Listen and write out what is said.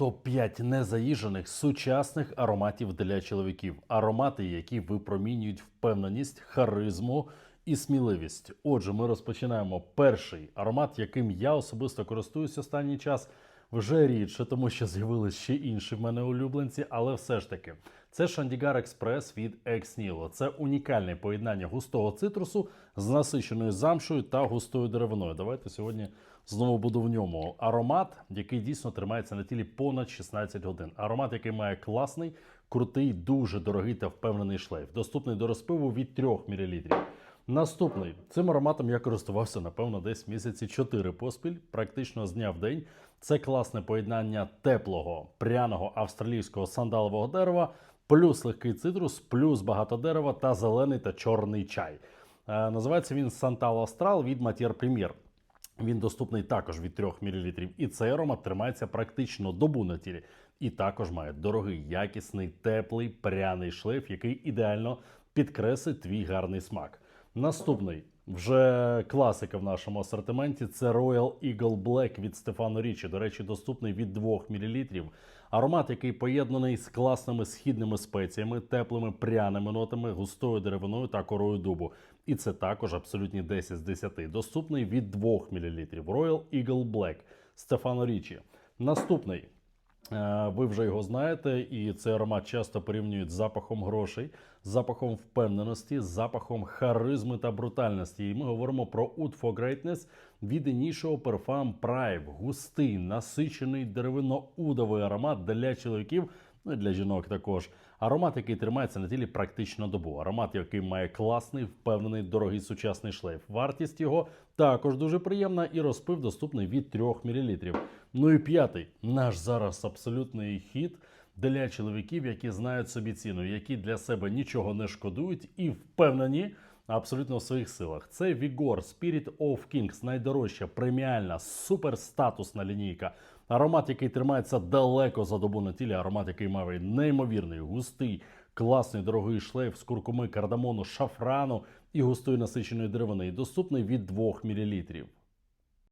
Топ-5 незаїжених сучасних ароматів для чоловіків. Аромати, які випромінюють впевненість, харизму і сміливість. Отже, ми розпочинаємо перший аромат, яким я особисто користуюсь останній час. Вже рідше, тому що з'явились ще інші в мене улюбленці, але все ж таки, це Шандігар Експрес від Nihilo. Це унікальне поєднання густого цитрусу з насиченою замшою та густою деревиною. Давайте сьогодні знову буду в ньому. Аромат, який дійсно тримається на тілі понад 16 годин. Аромат, який має класний, крутий, дуже дорогий та впевнений шлейф, доступний до розпиву від 3 мл. Наступний цим ароматом я користувався, напевно, десь місяці 4 поспіль, практично з дня в день. Це класне поєднання теплого, пряного австралійського сандалового дерева, плюс легкий цитрус, плюс багато дерева та зелений та чорний чай. Е, називається він Santal Astral від Matier Premier. Він доступний також від 3 мл. І цей аромат тримається практично добу на тілі. І також має дорогий, якісний, теплий, пряний шлейф, який ідеально підкреслить твій гарний смак. Наступний вже класика в нашому асортименті це Royal Eagle Black від Стефано Річі. До речі, доступний від 2 мл. Аромат, який поєднаний з класними східними спеціями, теплими пряними нотами, густою деревиною та корою дубу. І це також абсолютні 10 з 10. Доступний від 2 мл. Royal Eagle Black Стефано Річі. Наступний. Е, Ви вже його знаєте, і цей аромат часто порівнюють з запахом грошей, з запахом впевненості, з запахом харизми та брутальності. І ми говоримо про Oud for Greatness від іншого парфам Prime. Густий, насичений деревино-удовий аромат для чоловіків, ну і для жінок також. Аромат, який тримається на тілі практично добу. Аромат, який має класний, впевнений, дорогий сучасний шлейф. Вартість його також дуже приємна і розпив доступний від 3 мл. Ну і п'ятий, наш зараз абсолютний хіт для чоловіків, які знають собі ціну, які для себе нічого не шкодують і впевнені абсолютно в своїх силах. Це Vigor Spirit of Kings, найдорожча, преміальна, суперстатусна лінійка. Аромат, який тримається далеко за добу на тілі, аромат, який має неймовірний, густий, класний дорогий шлейф з куркуми, кардамону, шафрану і густої насиченої деревини. Доступний від 2 мл.